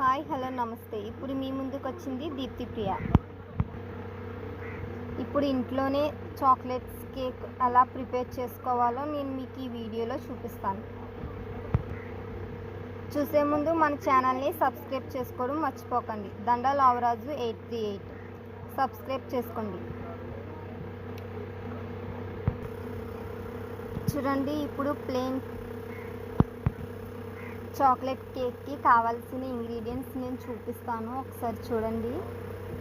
Hi hello నమస్తే. ఇప్పుడు మీ ముందుకు వచ్చింది దీప్తి ప్రియ. ఇప్పుడు ఇంట్లోనే చాక్లెట్స్ కేక్ ఎలా ప్రిపేర్ చేసుకోవాలో నేను మీకు ఈ వీడియోలో చూపిస్తాను. చూసే ముందు మన ఛానల్ని సబ్స్క్రైబ్ చేసుకోవడం మర్చిపోకండి. దండ Lavaraju eight three eight. Subscribe చేసుకోండి. చూడండి ఇప్పుడు ప్లేన్ చాక్లెట్ కేక్కి కావాల్సిన ఇంగ్రీడియంట్స్ నేను చూపిస్తాను. ఒకసారి చూడండి.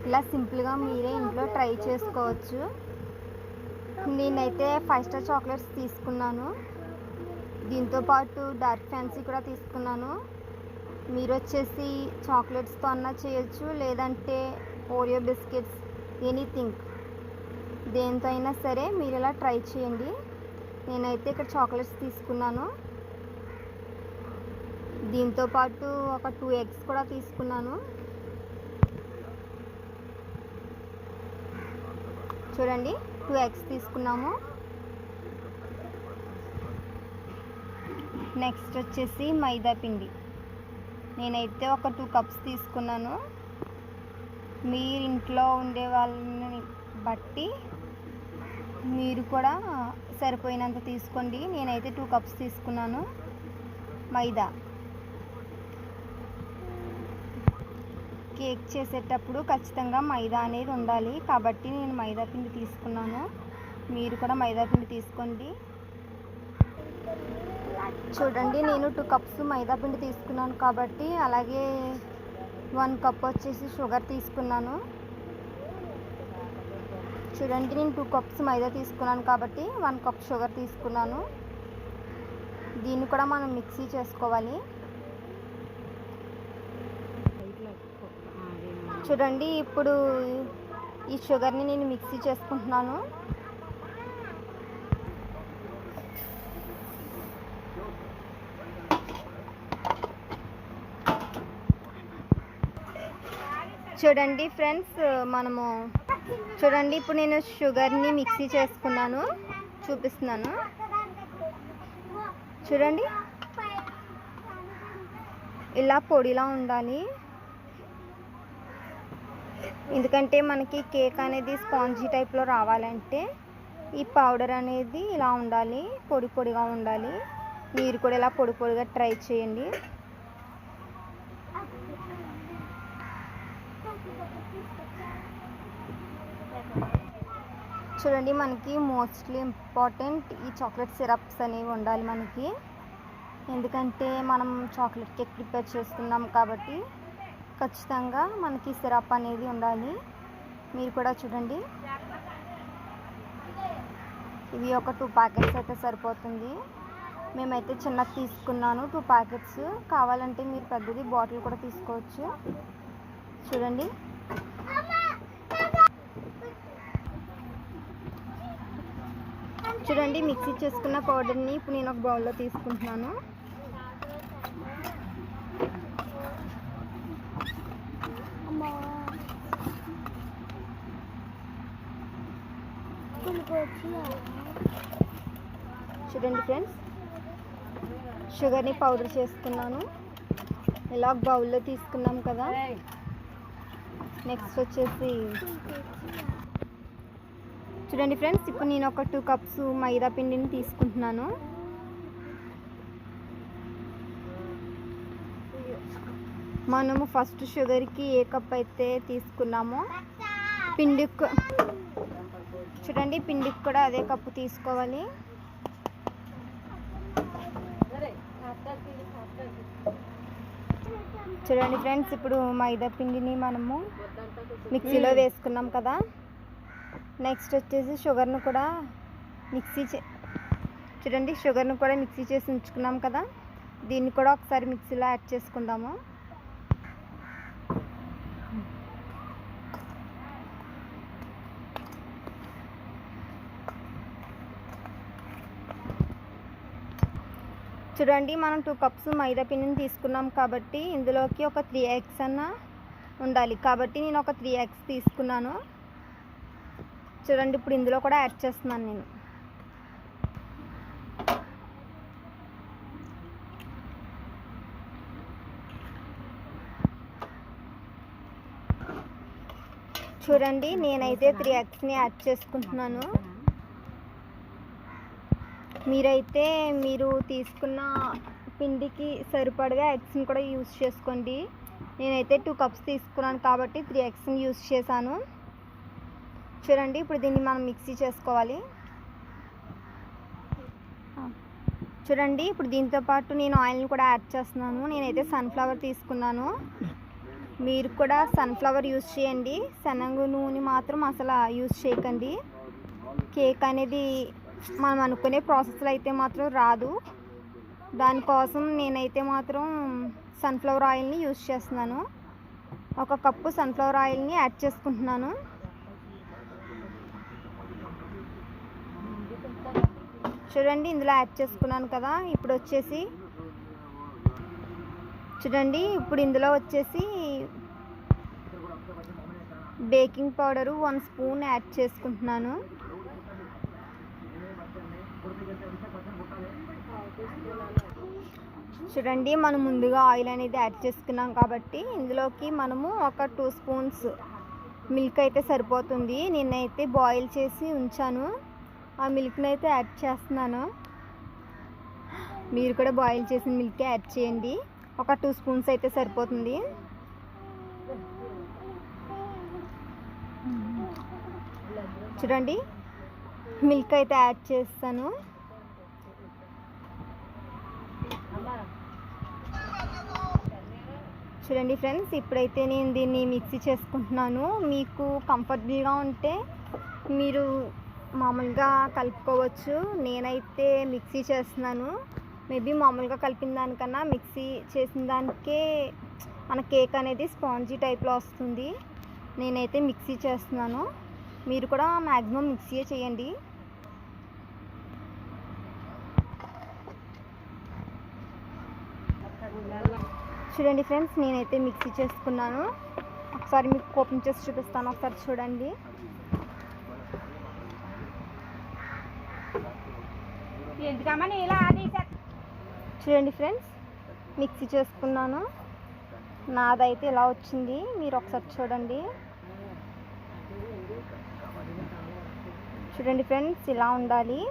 ఇలా సింపుల్గా మీరే ఇంట్లో ట్రై చేసుకోవచ్చు. నేనైతే ఫైవ్ స్టార్ చాక్లెట్స్ తీసుకున్నాను. దీంతో పాటు డార్క్ ఫ్యాన్సీ కూడా తీసుకున్నాను. మీరు వచ్చేసి చాక్లెట్స్తో అన్నా చేయొచ్చు లేదంటే ఓరియో బిస్కెట్స్ ఎనీథింగ్ దేంతో అయినా సరే మీరు ఇలా ట్రై చేయండి. నేనైతే ఇక్కడ చాక్లెట్స్ తీసుకున్నాను. దీంతో పాటు ఒక టూ ఎగ్స్ కూడా తీసుకున్నాను. చూడండి టూ ఎగ్స్ తీసుకున్నాము. నెక్స్ట్ వచ్చేసి మైదా పిండి. నేనైతే ఒక టూ కప్స్ తీసుకున్నాను. మీరు ఇంట్లో ఉండే వాళ్ళని బట్టి మీరు కూడా సరిపోయినంత తీసుకోండి. నేనైతే టూ కప్స్ తీసుకున్నాను. మైదా. కేక్ చేసేటప్పుడు ఖచ్చితంగా మైదా అనేది ఉండాలి. కాబట్టి నేను మైదా పిండి తీసుకున్నాను. మీరు కూడా మైదా పిండి తీసుకోండి. చూడండి నేను టూ కప్స్ మైదా పిండి తీసుకున్నాను కాబట్టి అలాగే వన్ కప్ వచ్చేసి షుగర్ తీసుకున్నాను. చూడండి నేను టూ కప్స్ మైదా తీసుకున్నాను కాబట్టి వన్ కప్ షుగర్ తీసుకున్నాను. దీన్ని కూడా మనం మిక్సీ చేసుకోవాలి. చూడండి ఇప్పుడు ఈ షుగర్ని నేను మిక్సీ చేసుకుంటున్నాను. చూడండి ఫ్రెండ్స్ మనము చూడండి ఇప్పుడు నేను షుగర్ని మిక్సీ చేసుకున్నాను. చూపిస్తున్నాను. చూడండి. ఇలా పొడిలా ఉండాలి. ఎందుకంటే మనకి కేక్ అనేది స్పాంజీ టైప్లో రావాలంటే ఈ పౌడర్ అనేది ఇలా ఉండాలి పొడి పొడిగా ఉండాలి. మీరు కూడా ఇలా పొడి పొడిగా ట్రై చేయండి. చూడండి మనకి మోస్ట్లీ ఇంపార్టెంట్ ఈ చాక్లెట్ సిరప్స్ అనేవి ఉండాలి మనకి. ఎందుకంటే మనం చాక్లెట్ కేక్ ప్రిపేర్ చేస్తున్నాం కాబట్టి ఖచ్చితంగా మనకి సిరప్ అనేది ఉండాలి. మీరు కూడా చూడండి. ఇవి ఒక టూ ప్యాకెట్స్ అయితే సరిపోతుంది. మేమైతే చిన్నది తీసుకున్నాను టూ ప్యాకెట్స్ కావాలంటే మీరు పెద్దది బాటిల్ కూడా తీసుకోవచ్చు. చూడండి. చూడండి మిక్సీ చేసుకున్న పౌడర్ని ఇప్పుడు నేను ఒక బౌల్లో తీసుకుంటున్నాను. చూడండి ఫ్రెండ్స్. షుగర్ని పౌడర్ చేసుకున్నాను ఇలా బౌల్లో తీసుకున్నాం కదా. నెక్స్ట్ వచ్చేసి చూడండి ఫ్రెండ్స్ ఇప్పుడు నేను ఒక టూ కప్స్ మైదా పిండిని తీసుకుంటున్నాను. మనము ఫస్ట్ షుగర్కి ఏ కప్ అయితే తీసుకున్నామో పిండికి చూడండి పిండికి కూడా అదే కప్పు తీసుకోవాలి. చూడండి ఫ్రెండ్స్ ఇప్పుడు మైదా పిండిని మనము మిక్సీలో వేసుకున్నాం కదా. నెక్స్ట్ వచ్చేసి షుగర్ను కూడా మిక్సీ చే చూడండి షుగర్ను కూడా మిక్సీ చేసి ఉంచుకున్నాం కదా. దీన్ని కూడా ఒకసారి మిక్సీలో యాడ్ చేసుకుందాము. చూడండి మనం టూ కప్స్ మైదా పిండిని తీసుకున్నాం కాబట్టి ఇందులోకి ఒక త్రీ ఎగ్స్ అన్న ఉండాలి. కాబట్టి నేను ఒక త్రీ ఎగ్స్ తీసుకున్నాను. చూడండి ఇప్పుడు ఇందులో కూడా యాడ్ చేస్తున్నాను నేను. చూడండి నేనైతే త్రీ ఎగ్స్ని యాడ్ చేసుకుంటున్నాను. మీరైతే మీరు తీసుకున్న పిండికి సరిపడగా ఎగ్స్ని కూడా యూస్ చేసుకోండి. నేనైతే టూ కప్స్ తీసుకున్నాను కాబట్టి త్రీ ఎగ్స్ని యూస్ చేశాను. చూడండి ఇప్పుడు దీన్ని మనం మిక్సీ చేసుకోవాలి. చూడండి ఇప్పుడు దీంతో పాటు నేను ఆయిల్ని కూడా యాడ్ చేస్తున్నాను. నేనైతే సన్ఫ్లవర్ తీసుకున్నాను. మీరు కూడా సన్ఫ్లవర్ యూస్ చేయండి. శనగ నూనె మాత్రం అసలు యూస్ చేయకండి. కేక్ అనేది మనం అనుకునే ప్రాసెస్లో అయితే మాత్రం రాదు. దానికోసం నేనైతే మాత్రం సన్ఫ్లవర్ ఆయిల్ని యూస్ చేస్తున్నాను. ఒక కప్పు సన్ఫ్లవర్ ఆయిల్ని యాడ్ చేసుకుంటున్నాను. చూడండి ఇందులో యాడ్ చేసుకున్నాను కదా ఇప్పుడు వచ్చేసి చూడండి ఇప్పుడు ఇందులో వచ్చేసి baking powder one spoon add చేసుకుంటున్నాను. చూడండి మనం ముందుగా ఆయిల్ అనేది యాడ్ చేసుకున్నాం కాబట్టి ఇందులోకి మనము ఒక టూ స్పూన్స్ మిల్క్ అయితే సరిపోతుంది. నేనైతే బాయిల్ చేసి ఉంచాను. ఆ మిల్క్ని అయితే యాడ్ చేస్తున్నాను. మీరు కూడా బాయిల్ చేసిన మిల్క్ యాడ్ చేయండి. ఒక టూ స్పూన్స్ అయితే సరిపోతుంది. చూడండి మిల్క్ అయితే యాడ్ చేస్తాను. చూడండి ఫ్రెండ్స్ ఇప్పుడైతే నేను దీన్ని మిక్సీ చేసుకుంటున్నాను. మీకు కంఫర్టబుల్గా ఉంటే మీరు మామూలుగా కలుపుకోవచ్చు. నేనైతే మిక్సీ చేస్తున్నాను. మేబీ మామూలుగా కలిపిన దానికన్నా మిక్సీ చేసిన దానికే మన కేక్ అనేది స్పాంజీ టైప్లో వస్తుంది. నేనైతే మిక్సీ చేస్తున్నాను. మీరు కూడా మ్యాక్సిమం మిక్సీయే చేయండి. చూడండి ఫ్రెండ్స్ నేనైతే మిక్సీ చేసుకున్నాను. ఒకసారి మీకు ఓపెన్ చేసి చూపిస్తాను. ఒకసారి చూడండి. చూడండి ఫ్రెండ్స్ మిక్సీ చేసుకున్నాను. నాదైతే ఇలా వచ్చింది. మీరు ఒకసారి చూడండి. చూడండి ఫ్రెండ్స్ ఇలా ఉండాలి.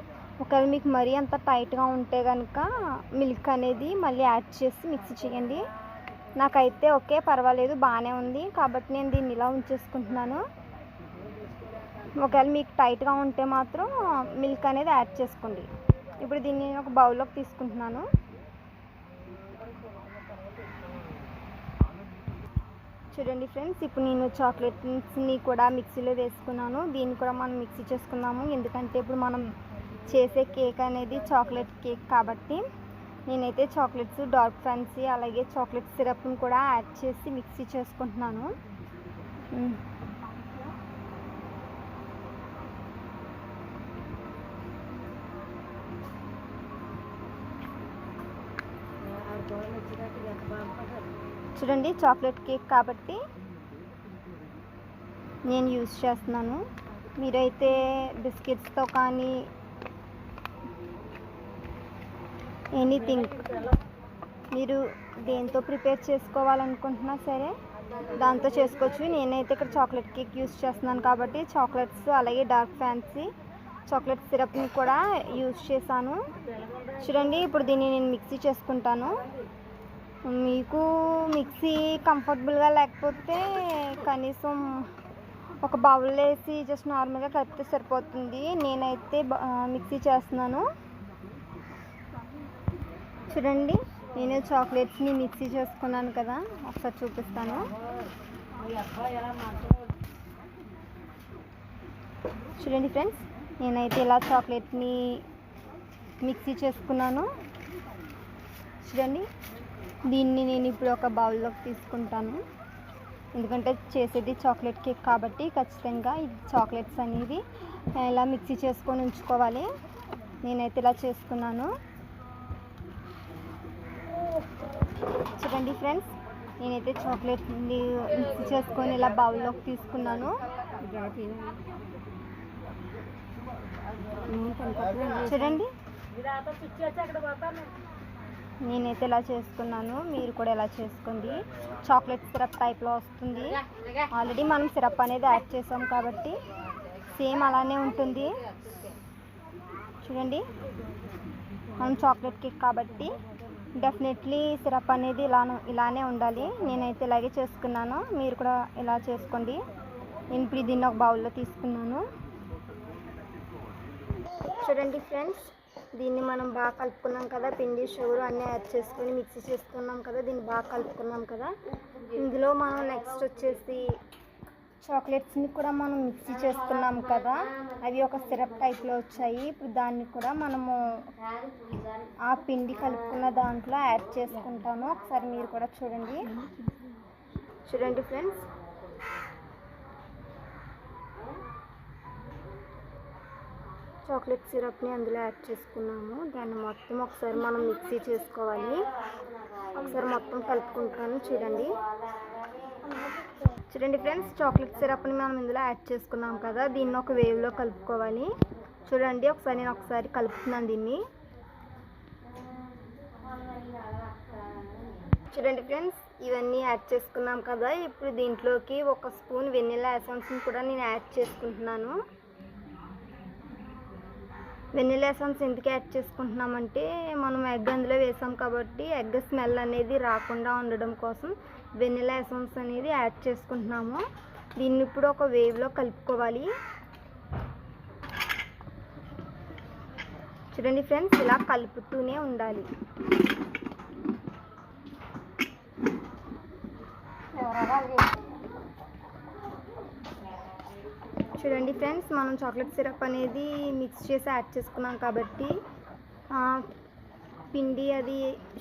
ఒకవేళ మీకు మరీ అంత టైట్గా ఉంటే కనుక మిల్క్ అనేది మళ్ళీ యాడ్ చేసి మిక్సీ చేయండి. నాకైతే ఓకే పర్వాలేదు బాగానే ఉంది. కాబట్టి నేను దీన్ని ఇలా ఉంచేసుకుంటున్నాను. ఒకవేళ మీకు టైట్గా ఉంటే మాత్రం మిల్క్ అనేది యాడ్ చేసుకోండి. ఇప్పుడు దీన్ని నేను ఒక బౌల్లోకి తీసుకుంటున్నాను. చూడండి ఫ్రెండ్స్ ఇప్పుడు నేను చాక్లెట్స్ని కూడా మిక్సీలో వేసుకున్నాను. దీన్ని కూడా మనం మిక్సీ చేసుకుందాము. ఎందుకంటే ఇప్పుడు మనం చేసే కేక్ అనేది చాక్లెట్ కేక్ కాబట్టి నేనైతే చాక్లెట్స్ డార్క్ ఫ్యాన్సీ అలాగే చాక్లెట్ సిరప్ని కూడా యాడ్ చేసి మిక్సీ చేసుకుంటున్నాను. చూడండి చాక్లెట్ కేక్ కాబట్టి నేను యూస్ చేస్తున్నాను. మీరైతే బిస్కెట్స్తో కానీ ఎనీథింగ్. మీరు దేంతో ప్రిపేర్ చేసుకోవాలనుకుంటున్నా సరే దాంతో చేసుకోవచ్చు. నేనైతే ఇక్కడ చాక్లెట్ కేక్ యూస్ చేస్తున్నాను కాబట్టి చాక్లెట్స్ అలాగే డార్క్ ఫ్యాన్సీ చాక్లెట్ సిరప్ని కూడా యూజ్ చేశాను. చూడండి ఇప్పుడు దీన్ని నేను మిక్సీ చేసుకుంటాను. మీకు మిక్సీ కంఫర్టబుల్గా లేకపోతే కనీసం ఒక బౌల్ వేసి జస్ట్ నార్మల్గా కలిపితే సరిపోతుంది. నేనైతే మిక్సీ చేస్తున్నాను. చూడండి నేను చాక్లెట్స్ని మిక్సీ చేసుకున్నాను కదా ఒకసారి చూపిస్తాను. చూడండి ఫ్రెండ్స్ నేనైతే ఇలా చాక్లెట్ని మిక్సీ చేసుకున్నాను. చూడండి దీన్ని నేను ఇప్పుడు ఒక బౌల్లోకి తీసుకుంటాను. ఎందుకంటే చేసేది చాక్లెట్ కేక్ కాబట్టి ఖచ్చితంగా ఇది చాక్లెట్స్ అనేది ఇలా మిక్సీ చేసుకొని ఉంచుకోవాలి. నేనైతే ఇలా చేసుకున్నాను. చూడండి ఫ్రెండ్స్ నేనైతే చాక్లెట్ మిక్స్ చేసుకొని ఇలా బౌల్లోకి తీసుకున్నాను. చూడండి. నేనైతే ఇలా చేసుకున్నాను. మీరు కూడా ఇలా చేసుకోండి. చాక్లెట్ సిరప్ టైప్లో వస్తుంది. ఆల్రెడీ మనం సిరప్ అనేది యాడ్ చేసాం కాబట్టి సేమ్ అలానే ఉంటుంది. చూడండి. మనం చాక్లెట్ కేక్ కాబట్టి డెఫినెట్లీ సిరప్ అనేది ఇలా ఇలానే ఉండాలి. నేనైతే ఇలాగే చేసుకున్నాను. మీరు కూడా ఇలా చేసుకోండి. నేను ఇప్పుడు దీన్ని ఒక బౌల్లో తీసుకున్నాను. చూడండి ఫ్రెండ్స్ దీన్ని మనం బాగా కలుపుకున్నాం కదా. పిండి షుగర్ అన్నీ యాడ్ చేసుకొని మిక్సీ చేసుకున్నాం కదా. దీన్ని బాగా కలుపుకున్నాం కదా. ఇందులో మనం నెక్స్ట్ వచ్చేసి చాక్లెట్స్ని కూడా మనం మిక్సీ చేసుకున్నాం కదా అవి ఒక సిరప్ టైప్లో వచ్చాయి. ఇప్పుడు దాన్ని కూడా మనము ఆ పిండి కలుపుకున్న దాంట్లో యాడ్ చేసుకుంటాను. ఒకసారి మీరు కూడా చూడండి. చూడండి ఫ్రెండ్స్. చాక్లెట్ సిరప్ని అందులో యాడ్ చేసుకున్నాము. దాన్ని మొత్తం ఒకసారి మనం మిక్సీ చేసుకోవాలి. ఒకసారి మొత్తం కలుపుకుంటాను చూడండి. చూడండి ఫ్రెండ్స్ చాక్లెట్ సిరప్ని మనం ఇందులో యాడ్ చేసుకున్నాం కదా దీన్ని ఒక వేవ్లో కలుపుకోవాలి. చూడండి ఒకసారి నేను ఒకసారి కలుపుతున్నాను దీన్ని. చూడండి ఫ్రెండ్స్ ఇవన్నీ యాడ్ చేసుకున్నాం కదా. ఇప్పుడు దీంట్లోకి ఒక స్పూన్ వెనిలా ఎసెన్స్ని కూడా నేను యాడ్ చేసుకుంటున్నాను. వెనిలా ఎసెన్స్ ఎందుకు యాడ్ చేసుకుంటున్నామంటే మనం ఎగ్ అందులో వేసాం కాబట్టి ఎగ్ స్మెల్ అనేది రాకుండా ఉండడం కోసం వెనిలా ఎసెన్స్ అనేది యాడ్ చేసుకుంటున్నాము. దీన్ని ఇప్పుడు ఒక వేవ్లో కలుపుకోవాలి. చూడండి ఫ్రెండ్స్ ఇలా కలుపుతూనే ఉండాలి. చూడండి ఫ్రెండ్స్ మనం చాక్లెట్ సిరప్ అనేది మిక్స్ చేసి యాడ్ చేసుకున్నాం కాబట్టి పిండి అది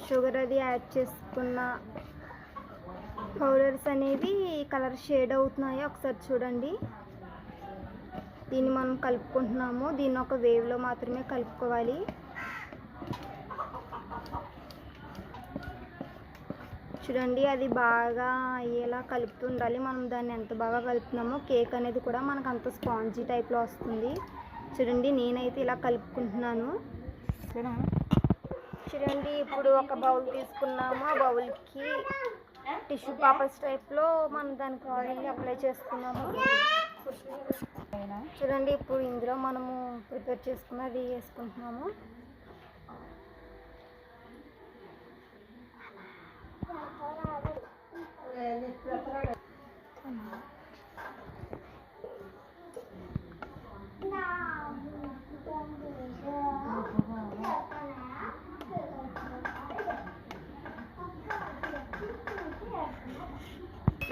షుగర్ అది యాడ్ చేసుకున్న పౌడర్స్ అనేవి కలర్ షేడ్ అవుతున్నాయో ఒకసారి చూడండి. దీన్ని మనం కలుపుకుంటున్నాము. దీన్ని ఒక వేవ్లో మాత్రమే కలుపుకోవాలి. చూడండి అది బాగా అయ్యేలా కలుపుతూ ఉండాలి. మనం దాన్ని ఎంత బాగా కలుపుతున్నామో కేక్ అనేది కూడా మనకు అంత స్పాంజీ టైప్లో వస్తుంది. చూడండి నేనైతే ఇలా కలుపుకుంటున్నాను. చూడండి ఇప్పుడు ఒక బౌల్ తీసుకున్నాము. ఆ బౌల్కి టిష్యూ పేపర్స్ టైప్లో మనం దానికి ఆయిల్ అప్లై చేసుకున్నాము. చూడండి ఇప్పుడు ఇందులో మనము ప్రిపేర్ చేసుకున్నది వేసుకుంటున్నాము.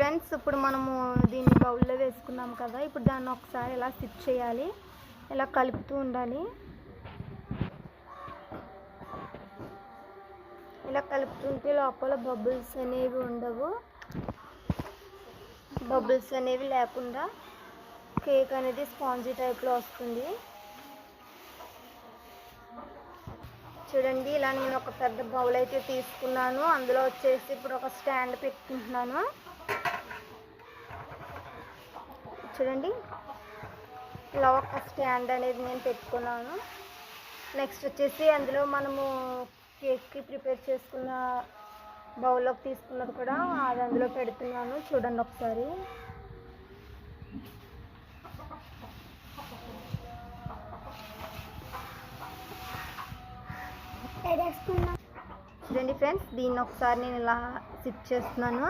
ఫ్రెండ్స్ ఇప్పుడు మనము దీన్ని బౌల్లో వేసుకున్నాం కదా ఇప్పుడు దాన్ని ఒకసారి ఇలా స్టిచ్ చేయాలి ఇలా కలుపుతూ ఉండాలి ఇలా కలుపుతుంటే లోపల బబుల్స్ అనేవి ఉండవు. బబుల్స్ అనేవి లేకుండా కేక్ అనేది స్పాంజీ టైప్లో వస్తుంది. చూడండి ఇలా నేను ఒక పెద్ద బౌల్ అయితే తీసుకున్నాను. అందులో వచ్చేసి ఇప్పుడు ఒక స్టాండ్ పెట్టుకుంటున్నాను. చూడండి. ఇలా ఒక స్టాండ్ అనేది నేను పెట్టుకున్నాను. నెక్స్ట్ వచ్చేసి అందులో మనము కేక్కి ప్రిపేర్ చేసుకున్న బౌల్లోకి తీసుకున్నది కూడా అది అందులో పెడుతున్నాను. చూడండి ఒకసారి. చూడండి ఫ్రెండ్స్ దీన్ని ఒకసారి నేను ఇలా సిప్ చేస్తున్నాను.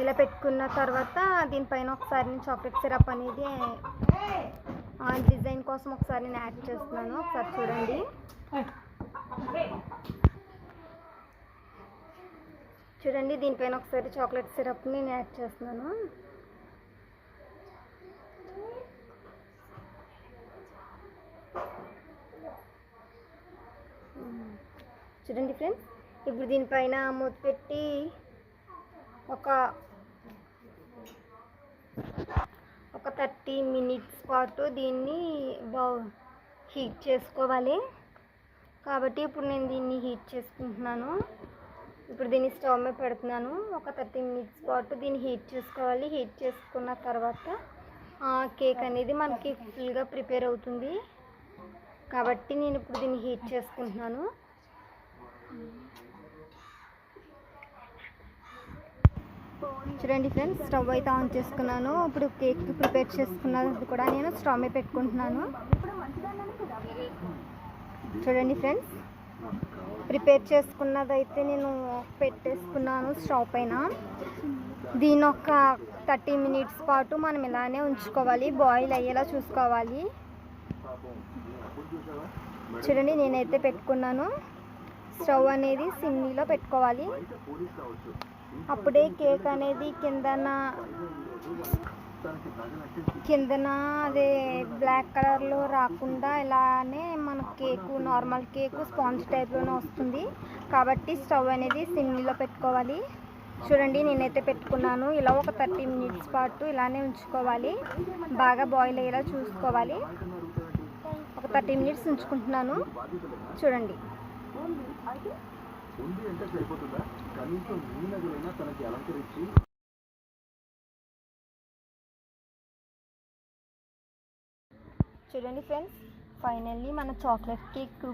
ఇలా పెట్టుకున్న తర్వాత దీనిపైన ఒకసారి నేను చాక్లెట్ సిరప్ అనేది డిజైన్ కోసం ఒకసారి నేను యాడ్ చేస్తున్నాను. ఒకసారి చూడండి. చూడండి దీనిపైన ఒకసారి చాక్లెట్ సిరప్ని నేను యాడ్ చేస్తున్నాను. చూడండి ఫ్రెండ్స్ ఇప్పుడు దీనిపైన మూత పెట్టి ఒక ఒక థర్టీ మినిట్స్ పాటు దీన్ని బౌ హీట్ చేసుకోవాలి. కాబట్టి ఇప్పుడు నేను దీన్ని హీట్ చేసుకుంటున్నాను. ఇప్పుడు దీన్ని స్టవ్ మీద పెడుతున్నాను. ఒక థర్టీ మినిట్స్ పాటు దీన్ని హీట్ చేసుకోవాలి. హీట్ చేసుకున్న తర్వాత కేక్ అనేది మనకి ఫుల్గా ప్రిపేర్ అవుతుంది. కాబట్టి నేను ఇప్పుడు దీన్ని హీట్ చేసుకుంటున్నాను. చూడండి ఫ్రెండ్స్ స్టవ్ అయితే ఆన్ చేసుకున్నాను. ఇప్పుడు కేక్ ప్రిపేర్ చేసుకున్నది కూడా నేను స్టవ్ మీద పెట్టుకుంటున్నాను. చూడండి ఫ్రెండ్స్ ప్రిపేర్ చేసుకున్నది అయితే నేను పెట్టేసుకున్నాను స్టవ్ పైన. దీని ఒక థర్టీ మినిట్స్ పాటు మనం ఇలానే ఉంచుకోవాలి బాయిల్ అయ్యేలా చూసుకోవాలి. చూడండి నేనైతే పెట్టుకున్నాను. స్టవ్ అనేది సిమ్నీలో పెట్టుకోవాలి. అప్పుడే కేక్ అనేది కిందన కిందన అదే బ్లాక్ కలర్లో రాకుండా ఇలానే మన కేకు నార్మల్ కేకు స్పాంజ్ టైప్లోనే వస్తుంది. కాబట్టి స్టవ్ అనేది సిమ్లో పెట్టుకోవాలి. చూడండి నేనైతే పెట్టుకున్నాను. ఇలా ఒక థర్టీ మినిట్స్ పాటు ఇలానే ఉంచుకోవాలి. బాగా బాయిల్ అయ్యేలా చూసుకోవాలి. ఒక థర్టీ మినిట్స్ ఉంచుకుంటున్నాను. చూడండి. కనీసం మీనగులైనా తనకి అలంకరించి చూడండి ఫ్రెండ్స్ ఫైనల్లీ మన చాక్లెట్ కేక్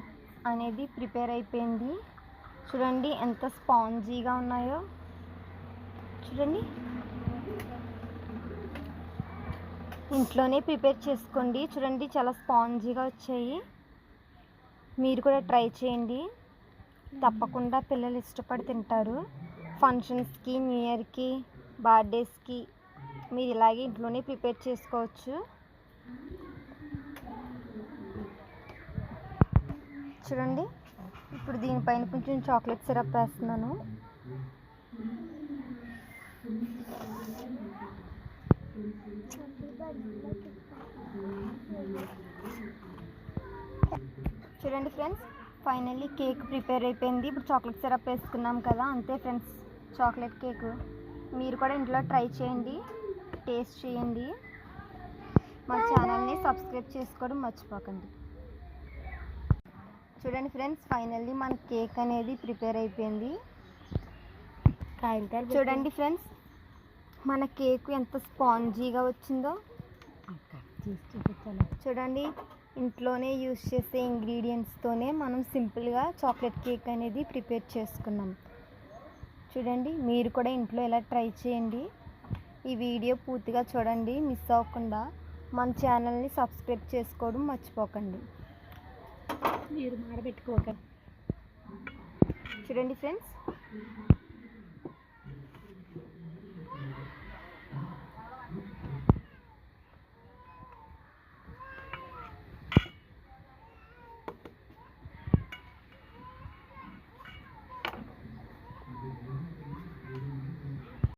అనేది ప్రిపేర్ అయిపోయింది. చూడండి ఎంత స్పాంజీగా ఉన్నాయో. చూడండి. ఇంట్లోనే ప్రిపేర్ చేసుకోండి. చూడండి చాలా స్పాంజీగా వచ్చాయి. మీరు కూడా ట్రై చేయండి. తప్పకుండా పిల్లలు ఇష్టపడి తింటారు. ఫంక్షన్స్కి న్యూ ఇయర్కి బర్త్డేస్కి మీరు ఇలాగే ఇంట్లోనే ప్రిపేర్ చేసుకోవచ్చు. చూడండి ఇప్పుడు దీనిపైన కొంచెం చాక్లెట్ సిరప్ వేస్తున్నాను. చూడండి ఫ్రెండ్స్ ఫైనల్లీ కేక్ ప్రిపేర్ అయిపోయింది. ఇప్పుడు చాక్లెట్ సిరప్ వేసుకున్నాం కదా అంతే ఫ్రెండ్స్. చాక్లెట్ కేక్ మీరు కూడా ఇంట్లో ట్రై చేయండి టేస్ట్ చేయండి. మా ఛానల్ని సబ్స్క్రైబ్ చేసుకోవడం మర్చిపోకండి. చూడండి ఫ్రెండ్స్ ఫైనల్లీ మన కేక్ అనేది ప్రిపేర్ అయిపోయింది. చూడండి ఫ్రెండ్స్ మన కేక్ ఎంత స్పాంజీగా వచ్చిందో. చూడండి ఇంట్లోనే యూస్ చేసే ఇంగ్రీడియంట్స్తోనే మనం సింపుల్గా చాక్లెట్ కేక్ అనేది ప్రిపేర్ చేసుకున్నాం. చూడండి మీరు కూడా ఇంట్లో ఇలా ట్రై చేయండి. ఈ వీడియో పూర్తిగా చూడండి మిస్ అవ్వకుండా మన ఛానల్ని సబ్స్క్రైబ్ చేసుకోవడం మర్చిపోకండి. మీరు మాడబెట్టుకోక చూడండి ఫ్రెండ్స్.